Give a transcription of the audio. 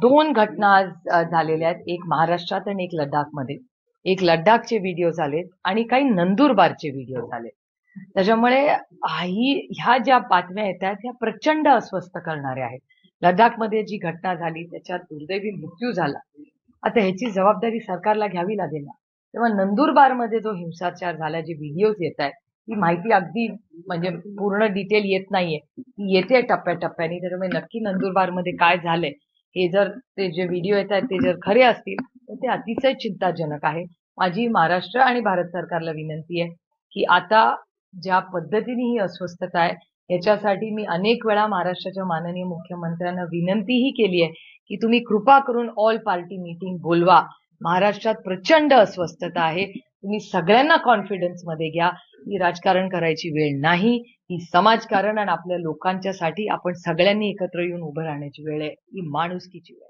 दोन घटना झालेल्या आहेत. एक महाराष्ट्रात आणि एक लडाखमध्ये एक लडाखचे व्हिडिओ झालेत आणि काही नंदुरबारचे व्हिडिओ झालेत. त्याच्यामुळे ही ह्या ज्या बातम्या येतात ह्या प्रचंड अस्वस्थ करणाऱ्या आहेत. लडाखमध्ये जी घटना झाली त्याच्यात दुर्दैवी मृत्यू झाला. आता ह्याची जबाबदारी सरकारला घ्यावी लागेल ना? तेव्हा नंदुरबारमध्ये जो हिंसाचार झाला जे व्हिडिओज येत आहेत ती माहिती अगदी म्हणजे पूर्ण डिटेल येत नाहीये. ती येते टप्प्याटप्प्याने. त्याच्यामुळे नक्की नंदुरबारमध्ये काय झालंय हे जर ते जे व्हिडिओ येत आहेत ते जर खरे असतील तर ते अतिशय चिंताजनक आहे. माझी महाराष्ट्र आणि भारत सरकारला विनंती आहे की आता ज्या पद्धतीने ही अस्वस्थता आहे याच्यासाठी मी अनेक वेळा महाराष्ट्राच्या माननीय मुख्यमंत्र्यांना विनंतीही केली आहे की तुम्ही कृपा करून ऑल पार्टी मीटिंग बोलवा. महाराष्ट्रात प्रचंड अस्वस्थता आहे. तुम्ही सगळ्यांना कॉन्फिडन्समध्ये घ्या. ही राजकारण करायची वेळ नाही. ही समाजकारण आणि आपल्या लोकांच्यासाठी आपण सगळ्यांनी एकत्र येऊन उभं राहण्याची वेळ आहे. ही माणुसकीची वेळ आहे.